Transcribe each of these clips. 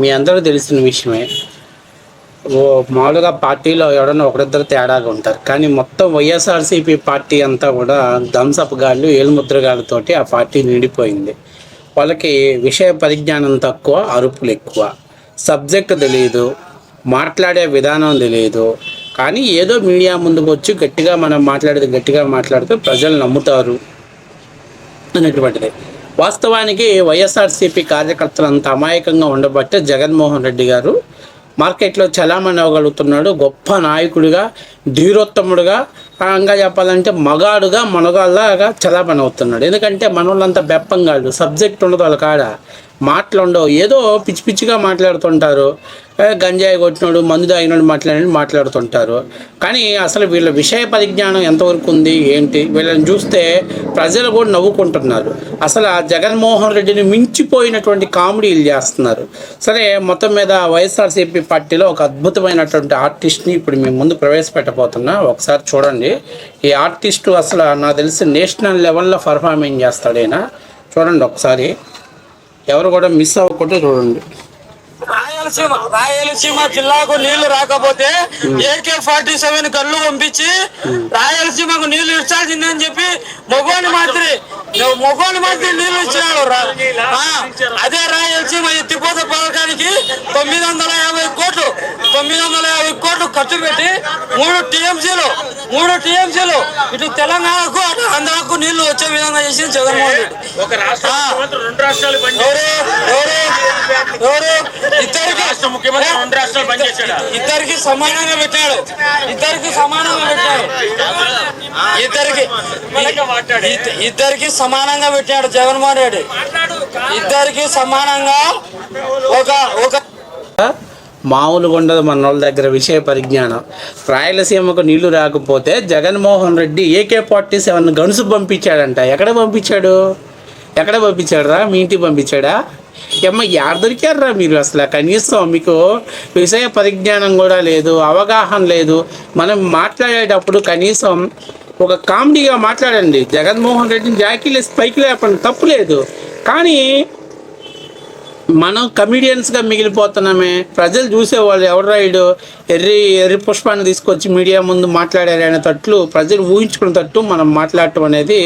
మీ అందరూ తెలిసిన విషయమే. ఓ మామూలుగా పార్టీలో ఎవడన్నా ఒకరిద్దరు తేడాగా ఉంటారు. కానీ మొత్తం వైఎస్ఆర్సీపీ పార్టీ అంతా కూడా థమ్సప్ గాళ్ళు ఏలుముద్రగాళ్ళతోటి ఆ పార్టీ నిండిపోయింది. వాళ్ళకి విషయ పరిజ్ఞానం తక్కువ అరుపులు ఎక్కువ. సబ్జెక్ట్ తెలియదు మాట్లాడే విధానం తెలియదు కానీ ఏదో మీడియా ముందుకు వచ్చి గట్టిగా మనం మాట్లాడితే గట్టిగా మాట్లాడితే ప్రజలు నమ్ముతారు. అనేటువంటిది. వాస్తవానికి వైఎస్ఆర్సీపీ కార్యకర్తలంతా అమాయకంగా ఉండబట్టే జగన్మోహన్ రెడ్డి గారు మార్కెట్లో చలామణి అవ్వగలుగుతున్నాడు గొప్ప నాయకుడిగా ధీరోత్తముడుగా. ఇంకా చెప్పాలంటే మగాడుగా మనగాళ్ళగా చలామణి అవుతున్నాడు ఎందుకంటే మనోళ్ళంతా బెప్పంగాళ్ళు సబ్జెక్ట్ ఉండదు వాళ్ళ కాడ. మాట్లాడవు. ఏదో పిచ్చి పిచ్చిగా మాట్లాడుతుంటారు. గంజాయి కొట్టినాడు మందు తాగినాడు మాట్లాడి మాట్లాడుతుంటారు. కానీ అసలు వీళ్ళ విషయ పరిజ్ఞానం ఎంతవరకు ఉంది ఏంటి? వీళ్ళని చూస్తే ప్రజలు కూడా నవ్వుకుంటున్నారు. అసలు ఆ జగన్మోహన్ రెడ్డిని మించిపోయినటువంటి కామెడీలు చేస్తున్నారు. సరే మొత్తం మీద వైఎస్ఆర్సీపీ పార్టీలో ఒక అద్భుతమైనటువంటి ఆర్టిస్ట్ని ఇప్పుడు మేము ముందు ప్రవేశపెట్టబోతున్నా. ఒకసారి చూడండి. ఈ ఆర్టిస్టు అసలు నాకు తెలిసి నేషనల్ లెవెల్లో పర్ఫార్మింగ్ చేస్తాడైనా? చూడండి ఒకసారి. ఎవరు కూడా మిస్ అవ్వకుండా చూడండి. రాయలసీమ రాయలసీమ జిల్లాకు నీళ్ళు రాకపోతే ఏకే ఫార్టీ సెవెన్ కళ్ళు పంపించి రాయలసీమకు నీళ్ళు ఇచ్చాల్సిందని చెప్పి మొగోని మాత్రి మొగోని మాత్రి నీళ్ళు ఇచ్చినాడు ఆ, అదే రాయలసీమ ఎత్తిపోత పథకానికి తొమ్మిది వందల యాభై కోట్లు తొమ్మిది వందల యాభై కోట్లు మూడు టీఎంసీలు మూడు టీఎంసీలు. ఇటు తెలంగాణకు అటు ఆంధ్రాకు నీళ్ళు వచ్చే విధంగా చేసింది జగన్మోహన్ రెడ్డి. ఒక రాష్ట్రాలు ఇద్దరికి సమానంగా పెట్టాడు. ఇద్దరికి సమానంగా పెట్టాడు. ఇద్దరికి. ఇద్ద- ఇద్దరికి సమానంగా పెట్టాడు జగన్మోహన్ రెడ్డి. ఇద్దరికి సమానంగా ఒక ఒక మామూలుగా ఉండదు మన వాళ్ళ దగ్గర విషయ పరిజ్ఞానం. రాయలసీమకు నీళ్ళు రాకపోతే Jaganmohan Reddy AK forty seven guns పంపించాడంట. ఎక్కడ పంపించాడు? ఎక్కడ పంపించాడురా? మీ ఇంటికి పంపించాడా? ఎమ్మ యాడ దొరికారా మీరు అసలు? కనీసం మీకు విషయ పరిజ్ఞానం కూడా లేదు అవగాహన లేదు. మనం మాట్లాడేటప్పుడు కనీసం ఒక కామెడీగా మాట్లాడండి. జగన్మోహన్ రెడ్డిని జాకీలేసి పైకి లేపండి తప్పు లేదు. కానీ మనం కమిడియన్స్గా మిగిలిపోతున్నామే. ప్రజలు చూసేవాళ్ళు ఎవరు రైడు ఎర్రి ఎర్రి పుష్పాన్ని తీసుకొచ్చి మీడియా ముందు మాట్లాడారు అనే తట్లు ప్రజలు ఊహించుకున్న తట్టు మనం మాట్లాడటం అనేది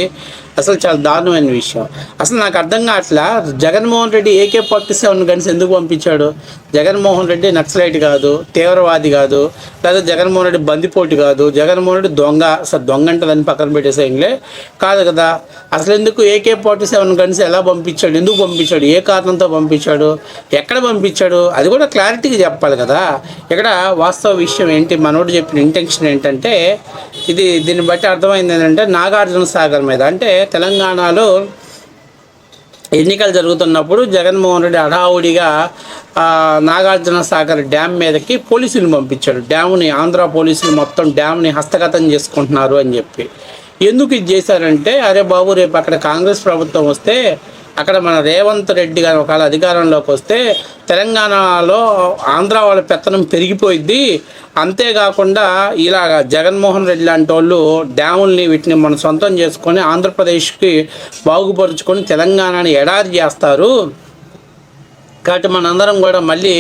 అసలు చాలా దారుణమైన విషయం. అసలు నాకు అర్థం కావట్లా? Jaganmohan Reddy AK forty seven guns ఎందుకు పంపించాడు? జగన్మోహన్ రెడ్డి నక్సలైట్ కాదు తీవ్రవాది కాదు లేదా జగన్మోహన్ రెడ్డి బందిపోటు కాదు జగన్మోహన్ రెడ్డి దొంగ అసలు దొంగ అంటదని పక్కన పెట్టేసేయంలే కాదు కదా అసలు ఎందుకు ఏకే ఫార్టీ సెవెన్ గన్స్ ఎలా పంపించాడు ఎందుకు పంపించాడు ఏ కారణంతో పంపించాడు? ఎక్కడ పంపించాడు? అది కూడా క్లారిటీగా చెప్పాలి కదా. ఇక్కడ వాస్తవ విషయం ఏంటి? మనోడు చెప్పిన ఇంటెన్షన్ ఏంటంటే ఇది దీన్ని బట్టి అర్థమైంది ఏంటంటే నాగార్జున సాగర్ మీద అంటే తెలంగాణలో ఎన్నికలు జరుగుతున్నప్పుడు జగన్మోహన్ రెడ్డి హడావుడిగా నాగార్జున సాగర్ డ్యామ్ మీదకి పోలీసులు పంపించాడు. డ్యామ్ని ఆంధ్ర పోలీసులు మొత్తం డ్యామ్ని హస్తగతం చేసుకుంటున్నారు అని చెప్పి. ఎందుకు ఇది చేశారంటే అరే బాబు రేపు అక్కడ కాంగ్రెస్ ప్రభుత్వం వస్తే అక్కడ మన రేవంత్ రెడ్డి గారు ఒకవేళ అధికారంలోకి వస్తే తెలంగాణలో ఆంధ్ర వాళ్ళ పెత్తనం పెరిగిపోయిద్ది. అంతేకాకుండా ఇలాగ జగన్మోహన్ రెడ్డి లాంటి వాళ్ళు డ్యాముల్ని వీటిని మనం సొంతం చేసుకొని ఆంధ్రప్రదేశ్కి బాగుపరుచుకొని తెలంగాణని ఎడారి చేస్తారు. కాబట్టి మనందరం కూడా మళ్ళీ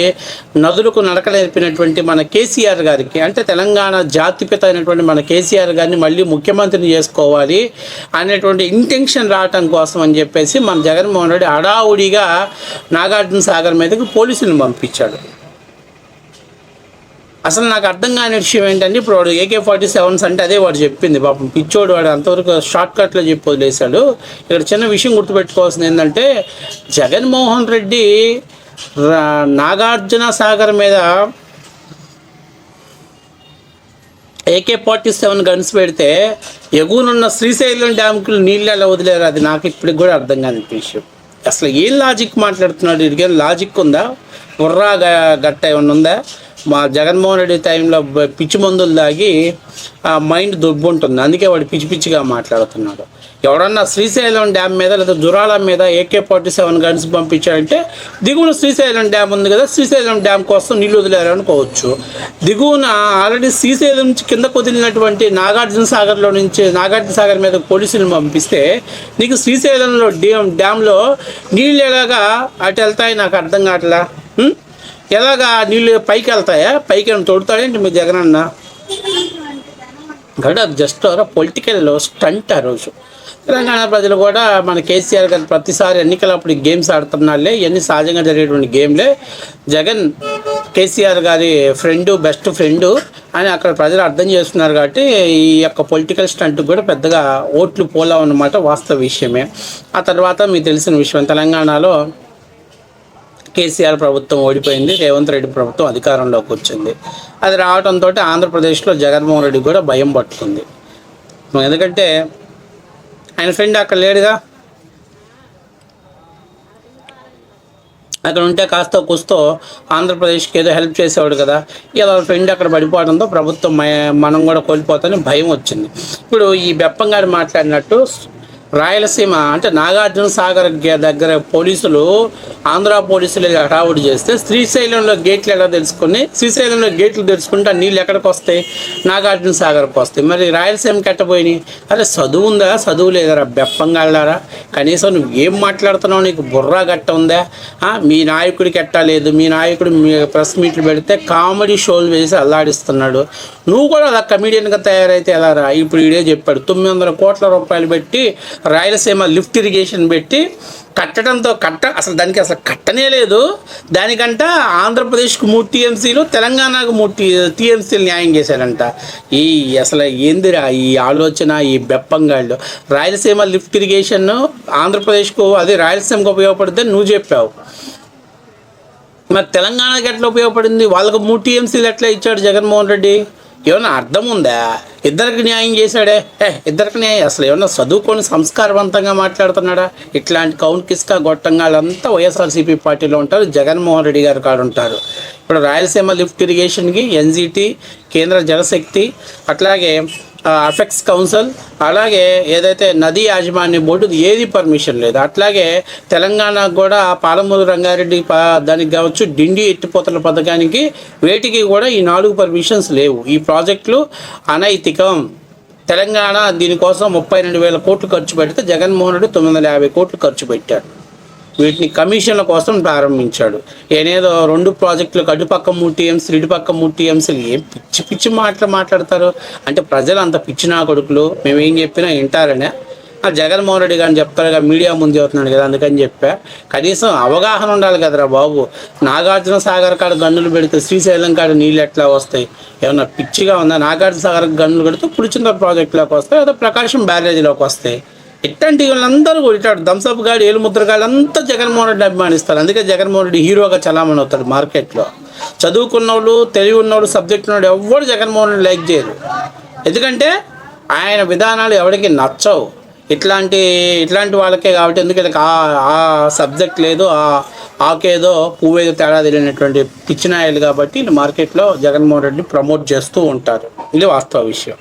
నదులకు నడక నేర్పినటువంటి మన కేసీఆర్ గారికి అంటే తెలంగాణ జాతిపిత అయినటువంటి మన కేసీఆర్ గారిని మళ్ళీ ముఖ్యమంత్రిని చేసుకోవాలి అనేటువంటి ఇంటెన్షన్ రావటం కోసం అని చెప్పేసి మన జగన్మోహన్ రెడ్డి హడావుడిగా నాగార్జున సాగర్ మీదకి పోలీసులను పంపించాడు. అసలు నాకు అర్థం కాని విషయం ఏంటంటే ఇప్పుడు వాడు ఏకే ఫార్టీ సెవెన్స్ అంటే అదే వాడు చెప్పింది. పాపం పిచ్చోడు వాడు అంతవరకు షార్ట్ కట్లో చెప్పి వదిలేశాడు. ఇక్కడ చిన్న విషయం గుర్తుపెట్టుకోవాల్సింది ఏంటంటే జగన్మోహన్ రెడ్డి రా- నాగార్జున సాగర్ మీద ఏకే ఫార్టీ సెవెన్ గన్స్ పెడితే ఎగువనున్న శ్రీశైలం డ్యామ్కి నీళ్ళు ఎలా వదిలేరు? అది నాకు ఇప్పటికి కూడా అర్థం కాని విషయం. అసలు ఏం లాజిక్ మాట్లాడుతున్నాడు? ఇదిగే లాజిక్ ఉందా? బుర్రా గట్ట ఏమన్నా ఉందా? మా జగన్మోహన్ రెడ్డి టైంలో పిచ్చి మందులు తాగి ఆ మైండ్ దుబ్బు ఉంటుంది అందుకే వాడు పిచ్చి పిచ్చిగా మాట్లాడుతున్నాడు. ఎవడన్నా శ్రీశైలం డ్యామ్ మీద లేదా దురాల మీద ఏకే ఫార్టీ సెవెన్ గన్స్ పంపించాడంటే దిగువన శ్రీశైలం డ్యామ్ ఉంది కదా శ్రీశైలం డ్యామ్ కోసం నీళ్ళు వదిలేరు అనుకోవచ్చు దిగువన ఆల్రెడీ శ్రీశైలం నుంచి కిందకు వదిలినటువంటి నాగార్జున సాగర్లో నుంచి నాగార్జున సాగర్ మీద పోలీసులను పంపిస్తే నీకు శ్రీశైలంలో డ్యామ్ డ్యామ్లో నీళ్ళు ఎలాగా అటు వెళ్తాయి నాకు అర్థం కావట్లా? ఎలాగా నీళ్ళు పైకి వెళ్తాయా? పైకి ఏమైనా తోడుతాడేంటి మీ జగన్ అన్న? కాబట్టి అది జస్ట్ పొలిటికల్ స్టంట్ ఆ రోజు. తెలంగాణ ప్రజలు కూడా మన కేసీఆర్ గారు ప్రతిసారి ఎన్నికలప్పుడు గేమ్స్ ఆడుతున్నాళ్ళే ఇవన్నీ సహజంగా జరిగేటువంటి గేమ్లే జగన్ కేసీఆర్ గారి ఫ్రెండ్ బెస్ట్ ఫ్రెండ్ అని అక్కడ ప్రజలు అర్థం చేస్తున్నారు కాబట్టి ఈ యొక్క పొలిటికల్ స్టంట్ కూడా పెద్దగా ఓట్లు పోలావు అన్నమాట వాస్తవ విషయమే. ఆ తర్వాత మీకు తెలిసిన విషయం తెలంగాణలో కేసీఆర్ ప్రభుత్వం ఓడిపోయింది రేవంత్ రెడ్డి ప్రభుత్వం అధికారంలోకి వచ్చింది. అది రావడంతో ఆంధ్రప్రదేశ్లో జగన్మోహన్ రెడ్డి కూడా భయం పట్టుకుంది. ఎందుకంటే ఆయన ఫ్రెండ్ అక్కడ లేడుగా? అక్కడ ఉంటే కాస్త కూస్తో ఆంధ్రప్రదేశ్కి ఏదో హెల్ప్ చేసేవాడు కదా. ఇలా ఫ్రెండ్ అక్కడ పడిపోవడంతో ప్రభుత్వం మనం కూడా కోల్పోతాని భయం వచ్చింది. ఇప్పుడు ఈ బెప్పంగారు మాట్లాడినట్టు రాయలసీమ అంటే నాగార్జున సాగర్ దగ్గర పోలీసులు ఆంధ్ర పోలీసులు హడావుడి చేస్తే శ్రీశైలంలో గేట్లు ఎలా తెలుసుకుని శ్రీశైలంలో గేట్లు తెలుసుకుంటే నీళ్ళు ఎక్కడికి వస్తాయి? నాగార్జున సాగర్కి వస్తాయి. మరి రాయలసీమకి ఎట్టపోయినాయి అరే చదువు ఉందా? చదువు లేదరా బెప్పంగాళ్ళారా? కనీసం నువ్వు ఏం మాట్లాడుతున్నావు? నీకు బుర్రా గట్ట ఉందా? మీ నాయకుడికి ఎట్టా మీ నాయకుడు మీ ప్రెస్ మీట్లు పెడితే కామెడీ షోలు వేసి అల్లాడిస్తున్నాడు. నువ్వు కూడా అలా కమిడియన్గా తయారైతే ఎలా రా ఇప్పుడు ఇడే చెప్పాడు తొమ్మిది వందల కోట్ల రూపాయలు పెట్టి రాయలసీమ లిఫ్ట్ ఇరిగేషన్ పెట్టి కట్టడంతో కట్ట అసలు దానికి అసలు కట్టనే లేదు. దానికంట ఆంధ్రప్రదేశ్కు మూడు టీఎంసీలు తెలంగాణకు మూడు టీ టీఎంసీలు న్యాయం చేశారంట. ఈ అసలు ఏందిరా ఈ ఆలోచన ఈ బెప్పంగాళ్ళు? రాయలసీమ లిఫ్ట్ ఇరిగేషన్ ఆంధ్రప్రదేశ్కు అది రాయలసీమకు ఉపయోగపడుతుందని నువ్వు చెప్పావు. మరి తెలంగాణకి ఎట్లా ఉపయోగపడింది? వాళ్ళకు మూడు టీఎంసీలు ఎట్లా ఇచ్చాడు జగన్మోహన్ రెడ్డి? ఏమన్నా అర్థం ఉందా? ఇద్దరికి న్యాయం చేశాడే? ఏ ఇద్దరికి న్యాయం అసలు ఏమన్నా చదువుకొని సంస్కారవంతంగా మాట్లాడుతున్నాడా? ఇట్లాంటి కౌన్ కిస్కా గొట్టంగాళ్ళంతా వైఎస్ఆర్సీపీ పార్టీలో ఉంటారు జగన్మోహన్ రెడ్డి గారు కాడు ఉంటారు. ఇప్పుడు రాయలసీమ లిఫ్ట్ ఇరిగేషన్కి ఎన్జిటి కేంద్ర జలశక్తి అట్లాగే అఫెక్స్ కౌన్సిల్ అలాగే ఏదైతే నదీ యాజమాన్య బోర్డు ఏది పర్మిషన్ లేదు. అట్లాగే తెలంగాణకు కూడా పాలమూరు రంగారెడ్డి దానికి కావచ్చు డిండి ఎత్తిపోతల పథకానికి వేటికి కూడా ఈ నాలుగు పర్మిషన్స్ లేవు. ఈ ప్రాజెక్టులు అనైతికం. తెలంగాణ దీనికోసం ముప్పై రెండు వేల కోట్లు ఖర్చు పెడితే జగన్మోహన్ రెడ్డి తొమ్మిది వందల యాభై కోట్లు ఖర్చు పెట్టాడు. వీటిని కమిషన్ల కోసం ప్రారంభించాడు. ఏనేదో రెండు ప్రాజెక్టులకు అటుపక్క మూడు టీఎంసీలు ఇటుపక్క మూడు టీఎంసీలు ఏం పిచ్చి పిచ్చి మాటలు మాట్లాడతారు? అంటే ప్రజలు అంత పిచ్చి నా కొడుకులు మేము ఏం చెప్పినా వింటారనే? ఆ జగన్మోహన్ రెడ్డి గారిని చెప్తారుగా మీడియా ముందు చెప్తున్నాడు కదా అందుకని చెప్పా. కనీసం అవగాహన ఉండాలి కదరా బాబు. నాగార్జున సాగర్ కాడ గన్నులు పెడితే శ్రీశైలం కాడ నీళ్ళు ఎట్లా వస్తాయి? ఏమన్నా పిచ్చిగా ఉందా? నాగార్జున సాగర్ గన్నులు పెడితే పులిచింద ప్రాజెక్టులోకి వస్తాయి లేదా ప్రకాశం బ్యారేజీలోకి వస్తాయి? ఇట్లాంటి వాళ్ళందరూ కూడా ఇట్లాంటి థమ్స్అప్ గాడి ఏలుముద్ర ముద్రగాళ్ళు అంతా జగన్మోహన్ రెడ్డి అభిమానిస్తారు. అందుకే జగన్మోహన్ రెడ్డి హీరోగా చలామణి అవుతాడు మార్కెట్లో. చదువుకున్న వాళ్ళు తెలివి ఉన్నవాడు సబ్జెక్ట్ ఉన్నోడు ఎవ్వడు జగన్మోహన్ రెడ్డి లైక్ చేయరు. ఎందుకంటే ఆయన విధానాలు ఎవరికి నచ్చవు. ఇట్లాంటి ఇట్లాంటి వాళ్ళకే కాబట్టి ఎందుకంటే ఆ- ఆ సబ్జెక్ట్ లేదు ఆ ఆకేదో పువ్వేదో తేడా తెలియనటువంటి పిచ్చినాయలు కాబట్టి మార్కెట్లో జగన్మోహన్ రెడ్డి ప్రమోట్ చేస్తూ ఉంటారు. ఇది వాస్తవ విషయం.